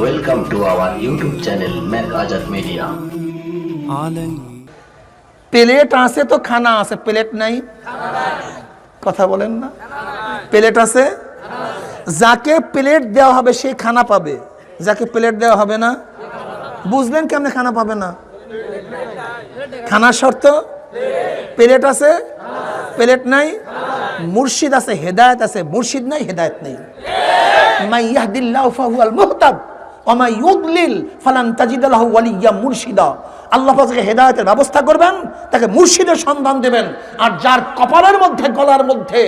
Welcome to our YouTube channel plate আছে তো খানা আছে প্লেট নাই? কথা বলেন না। প্লেট আছে? যাকে প্লেট দেওয়া হবে সেই খানা পাবে। যাকে প্লেট দেওয়া হবে না বুঝলেন কেমনে খানা পাবে না? খানার শর্ত? প্লেট আছে? প্লেট নাই, মুর্শিদ আছে, হেদায়েত আছে, মুর্শিদ নাই, হেদায়েত নেই। ব্যবস্থা করবেন, তাকে মুর্শিদের সন্ধান দেবেন, আর যার কপালের মধ্যে, গলার মধ্যে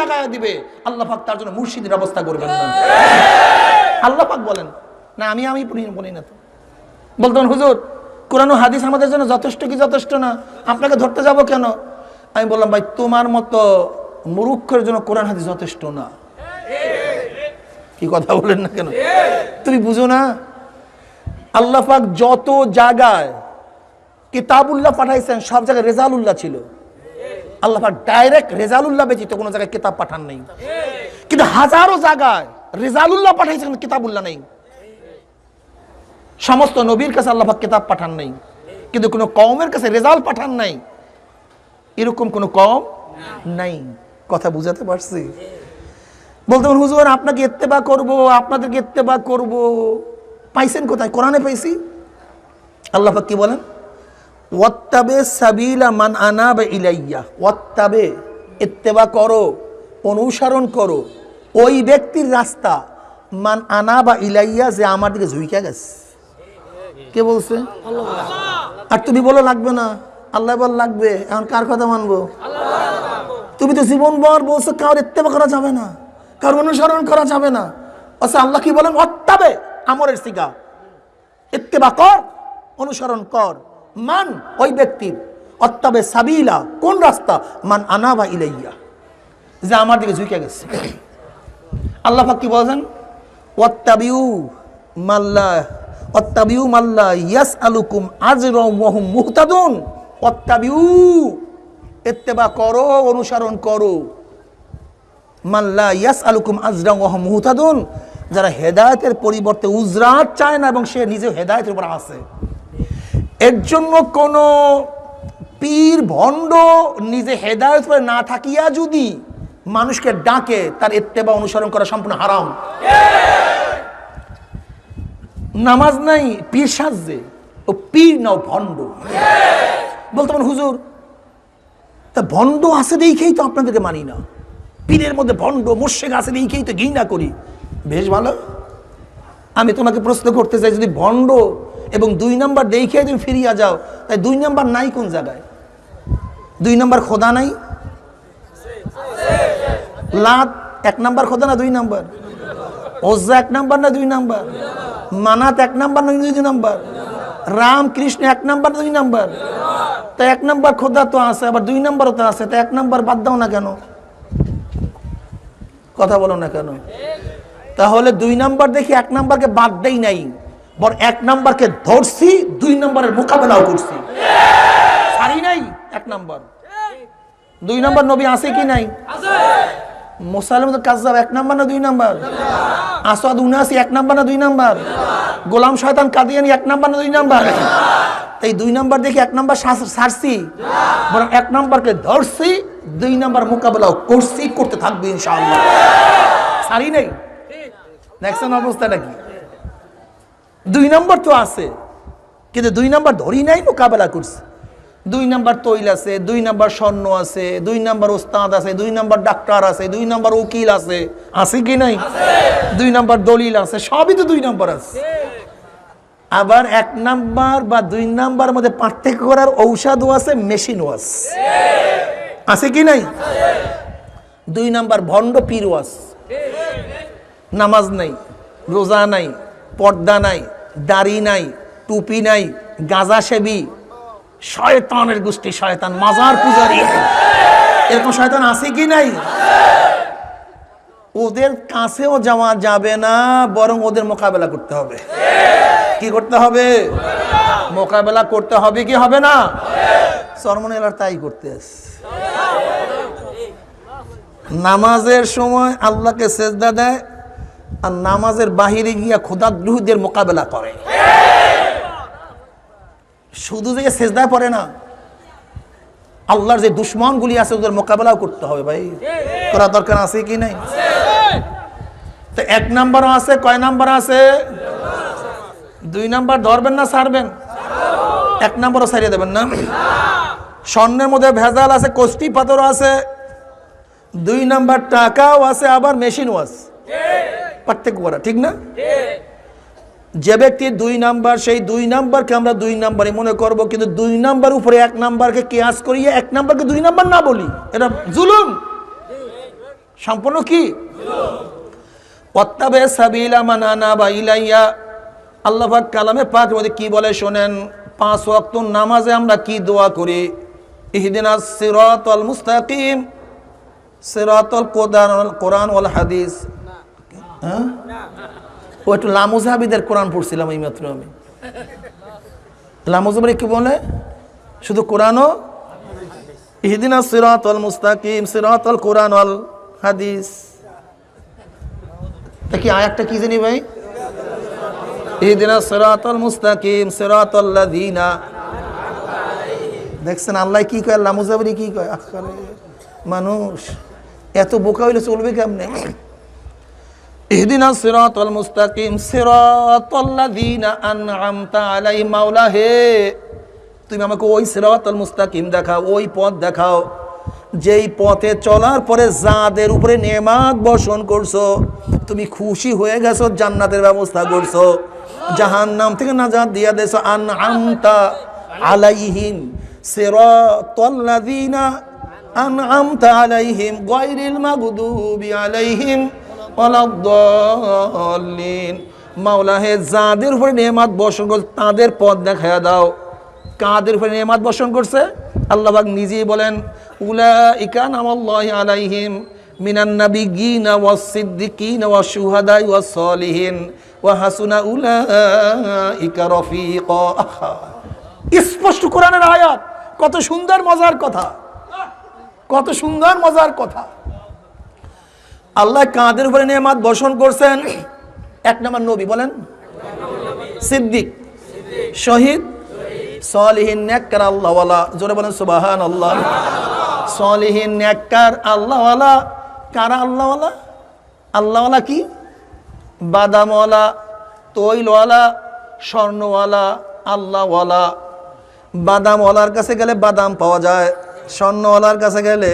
লাগায় দিবে তার জন্য ব্যবস্থা করবেন। বলেন, না, আমি আমি বলি না তো। হুজুর, কোরআন হাদিস আমাদের জন্য যথেষ্ট কি যথেষ্ট না? আপনাকে ধরতে যাব কেন? আমি বললাম, ভাই, তোমার মতো মুরুক্ষের জন্য কোরআন হাদিস যথেষ্ট না। কি কথা বলেন না কেন? তুমি বুঝো না? আল্লাহ পাক যত জায়গায় কিতাবুল্লাহ পাঠাইছেন, সব জায়গায় রেজালুল্লাহ ছিল। আল্লাহ পাক ডাইরেক্ট রেজালুল্লাহ ব্যতীত কোনো জায়গায় কিতাব পাঠান নেই। কিন্তু হাজারো জায়গায় রেজালুল্লাহ পাঠাইছেন কিতাবুল্লাহ নেই। সমস্ত নবীর কাছে আল্লাহ পাক কিতাব পাঠান নাই। কিন্তু কোনো কওমের কাছে রেজাল্ট পাঠান নাই। এরকম কোনো কম নাই। কথা বুঝাতে পারছি? বলতে হুজুর, আপনাকে ইত্তেবা করব, আপনাদেরকে ইত্তেবা করব। পাইছেন কোথায়? কোরআনে পাইছি। আল্লাহ কি বলেন? ওয়াত্তাবে সাবিলা মান আনাবে ইলাইয়া। ওয়াত্তাবে, ইত্তেবা করো, অনুসরণ করো। ওই ব্যক্তির রাস্তা মান আনাবা ইলাইয়া যে আমার দিকে ঝুইকা গেছে। কে বলছে? আর তুমি বলো, লাগবে না। আল্লাহ বল লাগবে, এখন কার কথা মানবো? তুমি তো জীবন বর বলছো কারোর ইত্তেবা করা যাবে না কারোর অনুসরণ করা যাবে না। আচ্ছা আল্লাহ কি বলেন? অত্যাবে আমরের সিগা। ইত্তেবা কর, অনুসরণ কর। মান ওই ব্যক্তির। অত্যাবে সাবিলা, কোন রাস্তা? মান আনাবা ইলাইয়া। যে আমার দিকে ঝুঁকে গেছে। আল্লাহ পাক কি বলেন? ওয়াত্তাবিউ মাল্লা ওয়াত্তাবিউ মাল্লা ইয়াস আলুকুম আজরাম ওয়াহুম মুহতাদুন। ওয়াত্তাবিউ ইত্তেবা করো, অনুসরণ করো। মাল্লা ইয়াস আলুকুম আজরাম ওয়াহুম মুহতাদুন, যারা হেদায়তের পরিবর্তে উজরাত চায় না এবং সে নিজে হেদায়তের উপর আছে। এর জন্য কোন পীর, ভণ্ড নিজে হেদায়ত করে না থাকিয়া যদি মানুষকে ডাকে, তার ইত্তেবা অনুসরণ করা সম্পূর্ণ হারাম। নামাজ নাই, পীর সাজে, ও পীর নাও ভণ্ড। বলতে পারেন হুজুর, তা ভণ্ড আছে দেখেই তো আপনাদেরকে মানি না। পীরের মধ্যে ভণ্ড, মোর্শেক আছে দেখেই তো ঘৃণা করি। বেশ ভালো। আমি তোমাকে প্রশ্ন করতে চাই, যদি ভণ্ড এবং দুই নাম্বার দেখে তুমি ফিরিয়া যাও, তাই দুই নাম্বার নাই কোন জায়গায়? দুই নাম্বার খোদা নাই? লাত এক নাম্বার খোদা না দুই নাম্বার? ওজ্জা এক নাম্বার না দুই নাম্বার? মানাত এক নাম্বার না দুই নাম্বার? রাম কৃষ্ণ এক নাম্বার, দুই নাম্বার। তা এক নাম্বার খোদা তো আছে, আবার দুই নাম্বারও তো আছে, তা এক নাম্বার বাদ দাও না কেন? কথা বলো না কেন? তাহলে দুই নাম্বার দেখি এক নাম্বারকে বাদ দেই নাই, বর এক নাম্বারকে ধরছি, দুই নাম্বারের মোকাবেলাও করছি। সারি নাই এক নাম্বার? দুই নাম্বার নবী আছে কি নাই? মোসালেম তো কাজ এক নাম্বার না দুই নাম্বার? আসাদ উনাসি এক নাম্বার না দুই নাম্বার? গোলাম শয়তান কাদিয়ানি এক নাম্বার না দুই নাম্বার? এই দুই নাম্বার দেখি এক নাম্বার সারছি। বরং এক নাম্বারকে ধরছি, দুই নাম্বার মোকাবেলাও করছি, করতে থাকবে ইনশাআল্লাহ। সারি নেই? দেখছেন অবস্থাটা কি? দুই নম্বর তো আছে, কিন্তু দুই নাম্বার ধরি নাই মোকাবেলা করছে। দুই নাম্বার তৈল আছে দুই নাম্বার স্বর্ণ আছে দুই নাম্বার ওস্তাদ আছে দুই নাম্বার ডাক্তার আছে দুই নাম্বার উকিল আছে। আছে কি নাই? দুই নাম্বার দলিল আছে সবই তো দুই নাম্বার আছে। আবার এক নাম্বার বা দুই নাম্বার মধ্যে পার্থক্য করার ঔষধও আছে মেশিনও আছে। আছে কি নাই? দুই নাম্বার ভণ্ড পীরও আছে। নামাজ নাই রোজা নাই পর্দা নাই দাড়ি নাই টুপি নাই গাজা সেবি শয়তানের গোষ্ঠী, শয়তান মাজার পূজারি। এরকম শয়তান আছে কি নাই? ওদের কাছেও যাওয়া যাবে না, বরং ওদের মোকাবেলা করতে হবে। কি করতে হবে? মোকাবেলা করতে হবে কি হবে না? সরমন এলার তাই করতে নামাজের সময় আল্লাহকে সেজদা দেয়, আর নামাজের বাহিরে গিয়া ক্ষুদাগ্রহীদের মোকাবেলা করে। শুধু যে সেজদায় পড়ে না, আল্লাহর যে দুশ্মনগুলি আছে ওদের মোকাবেলাও করতে হবে ভাই। করা দরকার আছে কি নাই? তো এক নাম্বারও আছে, কয় নাম্বার আছে? দুই নাম্বার ধরবেন না, ছাড়বেন? এক নাম্বারও ছাড়িয়ে দেবেন না। স্বর্ণের মধ্যে ভেজাল আছে, কষ্টি পাথরও আছে। দুই নাম্বার টাকাও আছে, আবার মেশিনও আছে। পার্থক্য করা ঠিক না? যে ব্যক্তির দুই নাম্বার, সেই দুই নাম্বারকে আমরা দুই নাম্বারই মনে করব, কিন্তু দুই নাম্বার উপরে এক নাম্বারকে কেয়াস করিয়ে এক নাম্বারকে দুই নাম্বার না বলি? এটা জুলুম। সম্পূর্ণ কি? অত্তাবে সাবিলা মানানা বা ইলাইয়া। আল্লাহ পাক কালামে পাক কি বলে শোনেন? পাঁচ ওয়াক্ত নামাজে আমরা কি দোয়া করি? ইহদিনা সিরাতাল মুস্তাকিম। সিরাতাল কোরআন ওয়াল হাদিস। হ্যাঁ? ও একটু লামুজাহাবিদের কোরআন পড়ছিলাম এই মাত্র আমি। লামুজাহাবি কি বলে? শুধু কোরআনও? ইহদিনা সিরাতাল মুস্তাকিম, সিরাতাল কোরআন ওয়াল হাদিস। তা কি আয়াতটা কি জানি ভাই? ইহদিনা সিরাতাল মুস্তাকিম, সিরাতাল লাযিনা। দেখছেন আল্লাহ কি কয় আল্লাহ মুজাবরি কি কয়? মানুষ, এত বোকা হইলে চলবে কেমনে? ইহদিনা সিরাতাল মুস্তাকিম সিরাতাল লাযিনা আনআমতা আলাই মাওলা, হে, তুমি আমাকে ওই সিরাতাল মুস্তাকিম দেখাও, ওই পথ দেখাও, যেই পথে চলার পরে যাদের উপরে নেমাত বর্ষণ করছ, তুমি খুশি হয়ে গেছো, জান্নাতের ব্যবস্থা করছ জাহান নাম থেকে না নাজাত দিয়া দেছো আন আমতা আলাইহিম লাযিনা আনআমতা আলাইহিম, গায়রিল মাগদুবি আলাইহিম মাওলা হে যাদের উপরে নেমাত বর্ষণ করছে, তাদের পথ দেখায়া দাও। কাদের উপরে নেমাত বর্ষণ করছে? আল্লাহ পাক নিজেই বলেন, উলাইকা নামাল্লাহি আলাইহিম ওয়া হাসুনা। স্পষ্ট কত সুন্দর, মজার কথা। কত সুন্দর, মজার কথা। আল্লাহ কাঁদের উপরে নেমাত বর্ষণ করছেন? এক নম্বর নবী বলেন। সিদ্দিক। শহীদ। আল্লাহওয়ালা। জোরে বলেন আল্লাহ আল্লাহওয়ালা। কারা বাদামওয়ালা, তৈলওয়ালা, স্বর্ণওয়ালা, আল্লাহওয়ালা। বাদামওয়ালার কাছে গেলে বাদাম পাওয়া যায়, স্বর্ণওয়ালার কাছে গেলে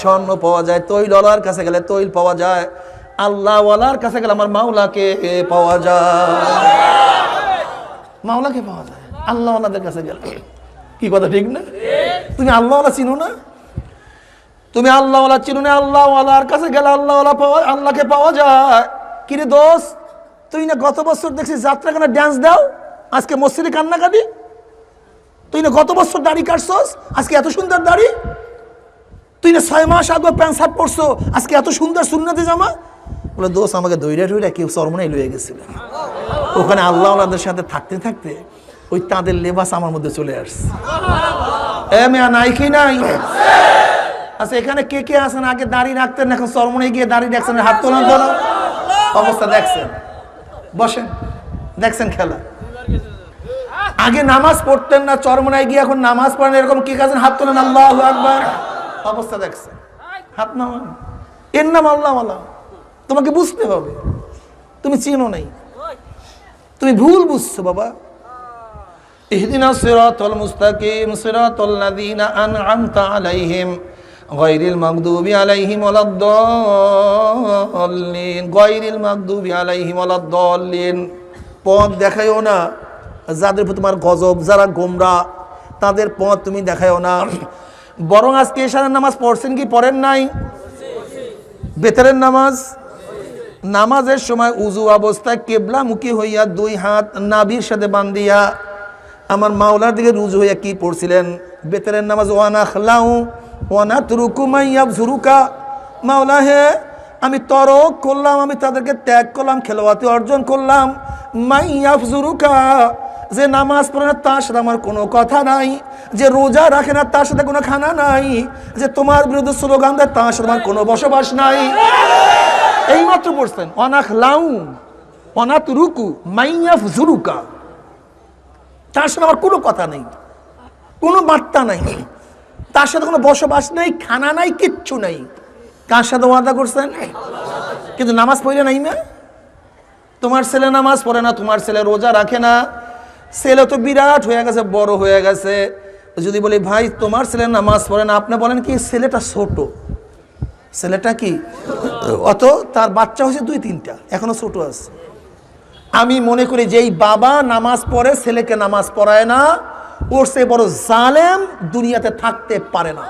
স্বর্ণ পাওয়া যায়, তৈলওয়ালার কাছে গেলে তৈল পাওয়া যায়, আল্লাহওয়ালার কাছে গেলে আমার মাওলাকে পাওয়া যায়। মাওলাকে পাওয়া যায়, আল্লাহওয়ালাদের কাছে গেলে। কি কথা, ঠিক না? তুমি আল্লাহওয়ালা চিনো না? তুমি আল্লাহওয়ালা চিনো না, আল্লাহওয়ালার কাছে গেলে আল্লাহওয়ালা পাওয়া, আল্লাহকে পাওয়া যায়। কিরে দোষ তুই না গত বছর দেখছিস যাত্রা কেন ড্যান্স দাও? আজকে মসজিদে কান্নাকাটি? তুই না গত বছর দাড়ি কাটছস? আজকে এত সুন্দর দাড়ি? তুই ছয় মাস আগে প্যান্ট শার্ট পরছো? আজকে এত সুন্দর সুন্নতি জামা? বলে দোষ আমাকে দৈরা টইরা কেউ চরমনাই লয়ে গেছিল। ওখানে আল্লাহ আল্লাহদের সাথে থাকতে থাকতে ওই তাদের লেবাস আমার মধ্যে চলে আসছে। এ মেয়া, নাই কি নাই? আচ্ছা এখানে কে কে আছেন? আগে দাড়ি রাখতেন, এখন চরমনাই গিয়ে দাড়ি রাখছেন, হাত তোলান তোলা অবস্থা দেখছেন। বসেন, দেখছেন খেলা। আগে নামাজ পড়তেন না, চরমনায় গিয়ে এখন নামাজ পড়েন, এরকম কি কাছেন হাত তোলেন? আল্লাহ আকবার। অবস্থা দেখছে। হাত নামান এর নাম আল্লাহ আল্লাহ তোমাকে বুঝতে হবে। তুমি চিনো নাই। তুমি ভুল বুঝছ, বাবা। ইহদিনা সিরাতাল মুস্তাকিম, সিরাতাল লাযিনা আন'আমতা আলাইহিম, গায়রিল মাগদুবি আলাইহিম ওয়ালাদ-দাল্লিন গায়রিল মাগদুবি আলাইহিম ওয়ালাদ-দাল্লিন পথ দেখায়ও না। যাদের উপর তোমার গজব, যারা গোমরা, তাদের পথ তুমি দেখায়ও না। বরং আজকে এশারের নামাজ পড়ছেন কি পড়েন নাই? বেতারের নামাজ? নামাজের সময় উজু অবস্থায় কেবলামুখী হইয়া দুই হাত নাবির সাথে বান্দিয়া আমার মাওলার দিকে রুজু হইয়া কি পড়ছিলেন? বেতারের নামাজ ওয়ানা খলাউ ওয়ানা তুরুকু মাইয়াব ঝুরুকা মাওলা হে, আমি তরক করলাম, আমি তাদেরকে ত্যাগ করলাম খেলোয়াতে অর্জন করলাম। মাইয়াফ জুরুকা যে নামাজ পড়ে না, তার সাথে আমার কোনো কথা নাই। যে রোজা রাখে না, তার সাথে কোনো খানা নাই। যে তোমার বিরুদ্ধে স্লোগান দেয়, তার সাথে আমার কোনো বসবাস নাই। এই মাত্র পড়ছেন অনাখ লাউ অনাথ রুকু, মাইয়াফ জুরুকা। তার সাথে আমার কোনো কথা নেই, কোনো বার্তা নাই। তার সাথে কোনো বসবাস নাই, খানা নাই, কিচ্ছু নাই। কার সাথে ওয়াদা করছেন? কিন্তু নামাজ পড়লে নাই না? তোমার ছেলে নামাজ পড়ে না, তোমার ছেলে রোজা রাখে না। ছেলে তো বিরাট হয়ে গেছে, বড় হয়ে গেছে। যদি বলি, ভাই, তোমার ছেলে নামাজ পড়ে না। আপনি বলেন কি, ছেলেটা ছোট। ছেলেটা কি? অত তার বাচ্চা হয়েছে দুই, তিনটা, এখনও ছোট আছে। আমি মনে করি যেই বাবা নামাজ পড়ে, ছেলেকে নামাজ পড়ায় না। ওর সে বড় জালেম দুনিয়াতে থাকতে পারে না।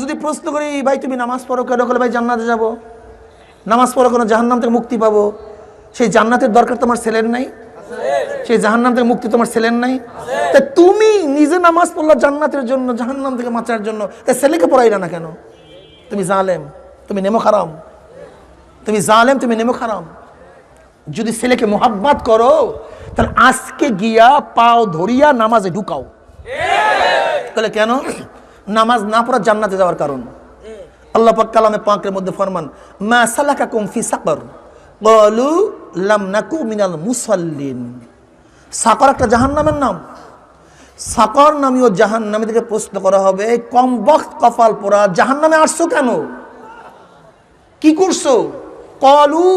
যদি প্রশ্ন করি, ভাই, তুমি নামাজ পড়ো কেন? করে ভাই, জান্নাতে যাব। নামাজ পড়ো কেন জাহান্নাম থেকে মুক্তি পাবো। সেই জান্নাতের দরকার তোমার ছেলের নাই। সেই জাহান্নাম থেকে মুক্তি তোমার ছেলের নাই? তা তুমি নিজে নামাজ পড়লা জান্নাতের জন্য, জাহান্নাম থেকে বাঁচার জন্য। তা ছেলেকে পড়াইলা না কেন? তুমি জালেম, তুমি নেমো খারাম। তুমি জালেম, তুমি নেমো খারাম। যদি ছেলেকে মোহাব্বাত করো, তাহলে আজকে গিয়া পাও ধরিয়া নামাজে ঢুকাও। তাহলে কেন? নামাজ না পড়া জান্নাতে যাওয়ার কারণ। আল্লাহ পাক কালামে পাকের মধ্যে ফরমান, মা সালাকাকুম ফি সাকর। ক্বালু লাম নাকু মিনাল মুসাল্লিন। সাকর একটা জাহান্নামের নাম। সাকর নামীয় জাহান্নামে থেকে প্রশ্ন করা হবে কম বক্ত কপাল পড়া জাহান্নামে আসছো কেন? কি করছ? কলু,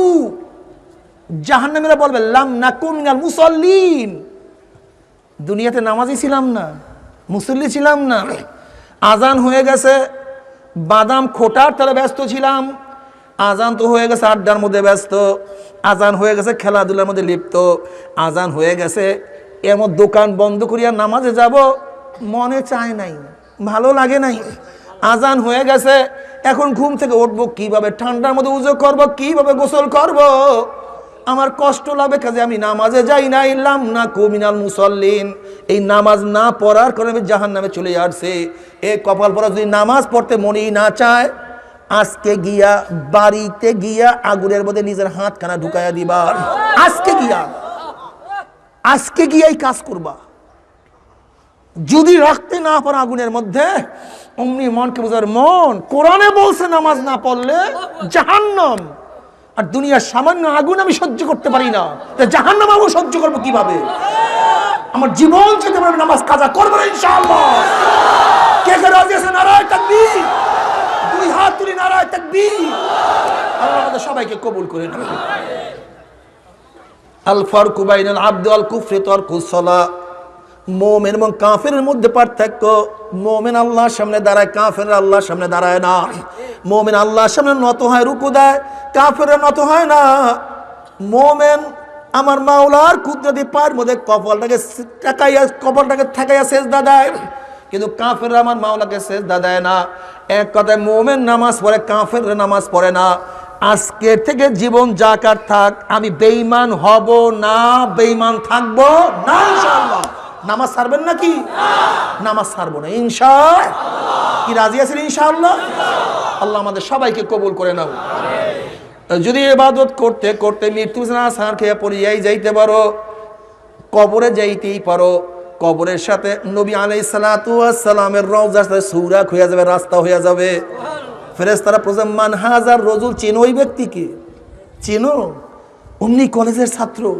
জাহান্নামীরা বলবে, লাম নাকু মিনাল মুসাল্লিন। দুনিয়াতে নামাজই ছিলাম না, মুসল্লি ছিলাম না। আজান হয়ে গেছে, বাদাম খোটার তারা ব্যস্ত ছিলাম। আজান তো হয়ে গেছে আড্ডার মধ্যে ব্যস্ত, আজান হয়ে গেছে খেলাধুলার মধ্যে লিপ্ত, আজান হয়ে গেছে, এমন দোকান বন্ধ করিয়া নামাজে যাব, মনে চায় নাই, ভালো লাগে নাই। আজান হয়ে গেছে, এখন ঘুম থেকে উঠবো কীভাবে, ঠান্ডার মধ্যে উজো করব, কীভাবে গোসল করব? আমার কষ্ট লাগবে কাজে, আমি নামাজে যাই না ইল্লাম না কুমিনাল মুসল্লিন। এই নামাজ না পড়ার কারণে আমি জাহান নামে চলে আসছে। এ কপাল পরা যদি নামাজ পড়তে মনেই না চায় আজকে গিয়া বাড়িতে গিয়া আগুনের মধ্যে নিজের হাতখানা ঢুকাইয়া দিবা। আজকে গিয়া। আজকে গিয়াই কাজ করবা। যদি রাখতে না পারো আগুনের মধ্যে, অমনি মনকে বোঝার মন। কোরআনে বলছে নামাজ না পড়লে জাহান্নাম। আর দুনিয়ার সামান্য আগুন আমি সহ্য করতে পারি না। জাহান্নাম আগুন সহ্য করব কীভাবে? আমার জীবন যেতে পারবে, নামাজ কাজা করব ইনশাআল্লাহ। কে কে রাজি আছে? নারায় তাকবীর। দুই হাত তুলি নারায় তাকবীর। আল্লাহ আমাদের সবাইকে কবুল করে নেবে আল ফারকু বাইনাল আব্দ আল কুফরি তরকুস সালাহ মোমেন এবং কাফের মধ্যে পার্থক্য, মোমেন আল্লাহর সামনে দাঁড়ায় কাফের আল্লাহর সামনে দাঁড়ায় না। মোমেন আল্লাহর সামনে নত হয়, রুকু দেয় কাফের নত হয় না। মোমেন আমার মাওলার কুদরতি পায়ের মধ্যে কপালটাকে টাকাইয়া কপালটাকে ঠেকাইয়া শেষ দাদায় কিন্তু কাফের আমার মাওলাকে শেষ দাদায় না। এক কথায় মোমেন নামাজ পড়ে কাফের নামাজ পড়ে না। আজকে থেকে জীবন যাকার থাক আমি বেইমান হব না বেইমান থাকব না ইনশাআল্লাহ। নামাজ ছাড়বেন নাকি? নামাজ ছাড়বো না ইনশা কি রাজি আছেন ইনশাআল্লাহ? আল্লাহ আমাদের সবাইকে কবুল করে নাও। যদি এবাদত করতে করতে মৃত্যু না সার খেয়ে পড়িয়াই যাইতে পারো কবরে যাইতেই পারো। কবরের সাথে নবী আলাই সালামের রওজার সাথে সৌরাক হয়ে যাবে, রাস্তা হয়ে যাবে। ফেরেস্তারা প্রথম মান হাজার রজুল চেনো ওই ব্যক্তিকে? চেনো? অমনি কলেজের ছাত্র,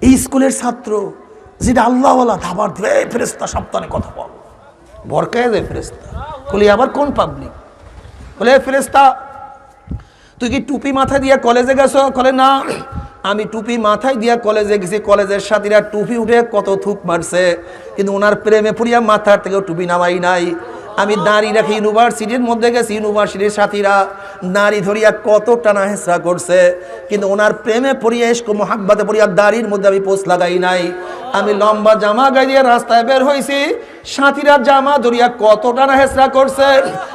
এই স্কুলের ছাত্র, যেটা আল্লাহওয়ালা ধাবার ধরে ফেরেস্তা সাবধানে কথা বল। ভরকায় যায় ফেরেস্তা বলি আবার কোন পাবলিক বলে, "এ ফেরেস্তা তুই কি টুপি মাথায় দিয়া কলেজে গেছো? কলে, না। আমি টুপি মাথায় দিয়া কলেজে গেছি, কলেজের সাথীরা টুপি উঠে কত থুক মারছে। কিন্তু ওনার প্রেমে পড়িয়া মাথার থেকেও টুপি নামাই নাই। আমি দাঁড়ি রাখি ইউনিভার্সিটির মধ্যে গেছি, ইউনিভার্সিটির সাথীরা নারী ধরিয়া কত টানা হেসরা করছে। কিন্তু ওনার প্রেমে পড়িয়া এসকো মহাব্বাতে পড়িয়া দাড়ির মধ্যে আমি পোস্ট লাগাই নাই। আমি লম্বা জামা গাইয়া রাস্তায় বের হয়েছি সাথীরা জামা ধরিয়া কত টানা হেসরা করছে।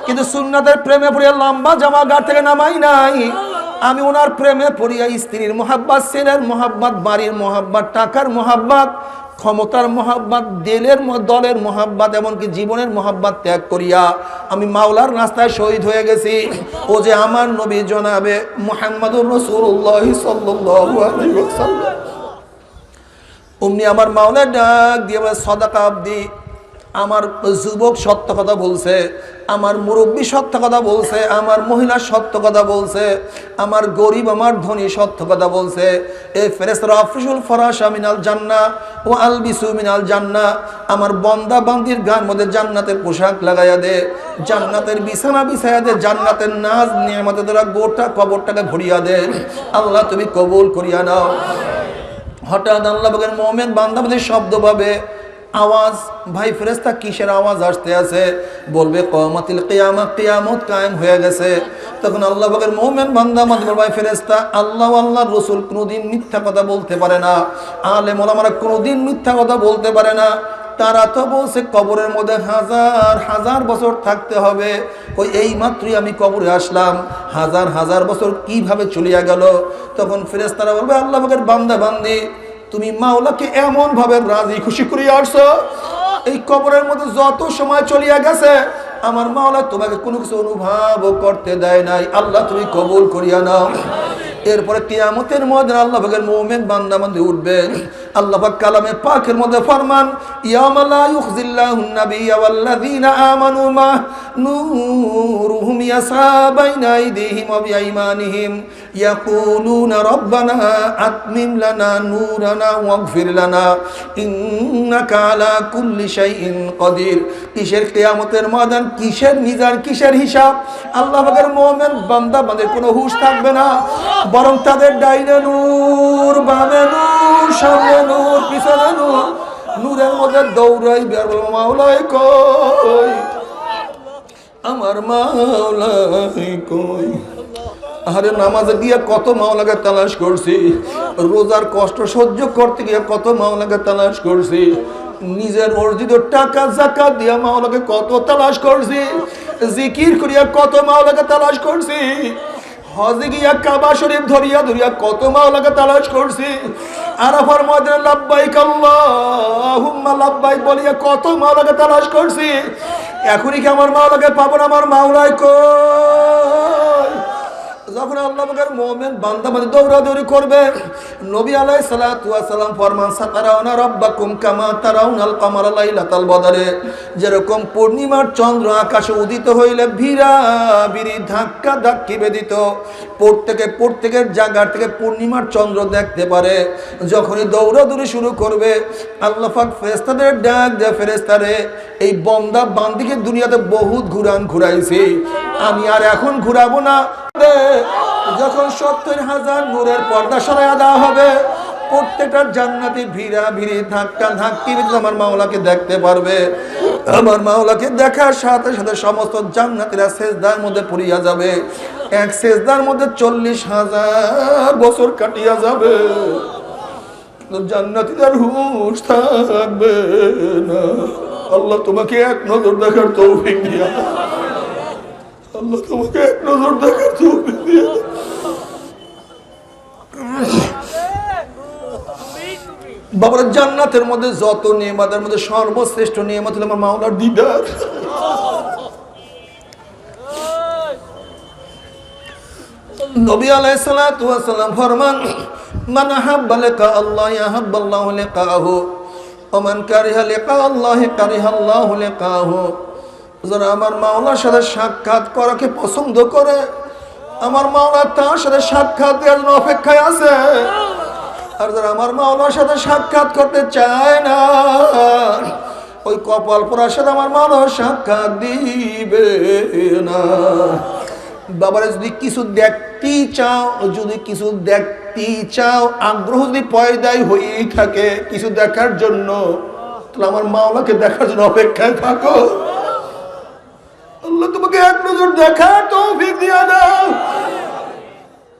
কিন্তু সুন্নাতের প্রেমে পড়িয়া লম্বা জামা গা থেকে নামাই নাই। আমি ওনার প্রেমে পড়িয়া স্ত্রীর মোহাব্বাত, ছেলের মোহাব্বাত, বাড়ির মোহাব্বাত, টাকার মোহাব্বাত, ক্ষমতার মোহাব্বাত, দেলের দলের মোহাব্বাত, এমনকি জীবনের মোহাব্বাত ত্যাগ করিয়া আমি মাওলার রাস্তায় শহীদ হয়ে গেছি। ও যে আমার নবী জনাবে মোহাম্মদুর রসুল্লাহ সাল্লাল্লাহু অমনি আমার মাওলা ডাক দিয়ে বলে, সদাকা আব্দি আমার যুবক সত্য কথা বলছে, আমার মুরব্বী সত্য কথা বলছে, আমার মহিলা সত্য কথা বলছে, আমার গরিব, আমার ধনী সত্য কথা বলছে। এ ফেরেস্তরা আফিসুল ফরাসা মিনাল জান্না ও আলবিসু মিনাল জান্না। আমার বন্দা বান্দির গান মধ্যে জান্নাতের পোশাক লাগাইয়া দে, জান্নাতের বিছানা বিছাইয়া দে, জান্নাতের নাচ নিয়ামতের দ্বারা গোটা কবরটাকে ভরিয়া দে। আল্লাহ তুমি কবুল করিয়া নাও। হঠাৎ আল্লাহ বাগের মোহামেদ বান্দাবাদের শব্দ পাবে। আওয়াজ, ভাই ফেরেস্তা কিসের আওয়াজ আসতে আছে? বলবে কমাতিল কিয়ামত কেয়ামত কায়েম হয়ে গেছে। তখন আল্লাহ বাগের মোহামেদ বান্দাবাদ বলবে ভাই ফেরেস্তা আল্লাহ আল্লাহ রসুল কোনোদিন মিথ্যা কথা বলতে পারে না। আলে মোলামারা কোনোদিন মিথ্যা কথা বলতে পারে না। তারা তো বলছে, কবরের মধ্যে হাজার হাজার বছর থাকতে হবে। ওই এই মাত্রই আমি কবরে আসলাম। হাজার হাজার বছর কীভাবে চলিয়া গেল? তখন ফেরেস্তারা বলবে, আল্লাহ পাকের বান্দা, বান্দি তুমি মাওলাকে এমন ভাবে রাজি, খুশি করিয়া আসছো? এই কবরের মধ্যে যত সময় চলিয়া গেছে, আমার মাওলা তোমাকে কোনো কিছু অনুভব করতে দেয় নাই। আল্লাহ তুমি কবুল করিয়া নাও। এরপরে কিয়ামতের মধ্যে আল্লাহ পাকের মুমিন বান্দা মধ্যে উঠবেন আল্লাহ পাক কালামে পাকের মধ্যে ফরমান ইয়ামা লা ইউখজিল্লাহুন নাবিয়্যা ওয়াল্লাযীনা আমানু মা নূরুহুম ইয়াসা বাইনা আইদিহিম ওয়া বিআইমানিহিম, ইয়াকুলুনা রাব্বানা আতমিম লানা নূরানা ওয়াগফির লানা, ইন্নাকা আলা কুল্লি শাইইন কাদির। কিসের কিয়ামতের ময়দান, কিসের মিজান, কিসের হিসাব? আল্লাহ পাকের মুমিন বান্দা বান্দার কোনো হুঁশ থাকবে না। বরং তাদের ডাইনে নূর, বামে নূর, সামনে নূর, পিছনে নূর, নূরের মধ্যে দৌড়াই বের মাওলাই কই। আমার মাওলাই কই। আরে নামাজে গিয়ে কত মাওলাকে তালাশ করছি। রোজার কষ্ট সহ্য করতে গিয়ে কত মাওলাকে তালাশ করছি। নিজের অর্জিত টাকা, জাকাত দিয়া মাওলাকে কত তালাশ করছি। জিকির করিয়া কত মাওলাকে তালাশ করছি। হজে গিয়া কাবা শরীফ ধরিয়া ধরিয়া কত মাওলাকে তালাশ করছি। আরাফার মধ্যে লাব্বাইক আল্লাহুম্মা, লাব্বাইক বলিয়া কত মাওলাকে তালাশ করছি। এখনই কি আমার মাওলাকে পাবো না আমার মাওলাই কই যখন আল্লাহ পাকের মুমিন বান্দা মানে দৌড়াদৌড়ি করবে, নবী আলাই সালাম ফরমান, সাতারাউনা রাব্বাকুম কামা তারাউনাল কামারা লাইলাতাল বদরে। যেরকম পূর্ণিমার চন্দ্র আকাশে উদিত হইলে ভিড়া ভিড়ি ধাক্কা ধাক্কি বেদিত। প্রত্যেকে প্রত্যেকের জায়গার থেকে পূর্ণিমার চন্দ্র দেখতে পারে। যখনই দৌড়াদৌড়ি শুরু করবে, আল্লাহ পাক ফেরেশতাদের ডাক দেয়, ফেরেশতারে, এই বন্দা বান্দিকে দুনিয়াতে বহুত ঘুরান ঘুরাইছি। আমি আর এখন ঘুরাবো না। যখন সত্তর হাজার নূরের পর্দা সরাইয়া দেওয়া হবে, প্রত্যেকটা জান্নাতি ভিড়া ভিড়ি ধাক্কা ধাক্কি আমার মাওলাকে দেখতে পারবে। আমার মাওলাকে দেখার সাথে সাথে সমস্ত জান্নাতিরা সেজদার মধ্যে পড়িয়া যাবে। এক সেজদার মধ্যে চল্লিশ হাজার বছর কাটিয়া যাবে। জান্নাতিদের হুঁশ থাকবে না। আল্লাহ তোমাকে এক নজর দেখার তৌফিক দিয়া। আল্লাহ তোমাকে এক নজর দেখার তৌফিক দিয়া। বাবার, জান্নাতের মধ্যে যত নিয়মাতের মধ্যে সর্বশ্রেষ্ঠ নিয়মত হলো আমার মাওলার দিদার নবী আলাইহিস সালাতু ওয়াস সালাম ফরমান, মান আহাব্বা লিকা আল্লাহ ইয়াহাব্বা আল্লাহু লিকাহু, ওয়া মান কারিহা লিকা আল্লাহ কারিহা আল্লাহু লিকাহু যারা আমার মাওলার সাথে সাক্ষাৎ করাকে পছন্দ করে, আমার মাওলা তার সাথে সাক্ষাৎ দেওয়ার জন্য অপেক্ষায় আছে। আর যারা আমার মাওলার সাথে সাক্ষাৎ করতে চায় না, ওই কপাল পরার সাথে আমার মাওলা সাক্ষাৎ দিবে না। বাবারা, যদি কিছু দেখতে চাও, যদি কিছু দেখতে চাও, আগ্রহ যদি পয়দায় হয়েই থাকে কিছু দেখার জন্য, তাহলে আমার মাওলাকে দেখার জন্য অপেক্ষায় থাকো। আল্লাহ তোমাকে এক নজর দেখা তৌফিক দিয়া দাও।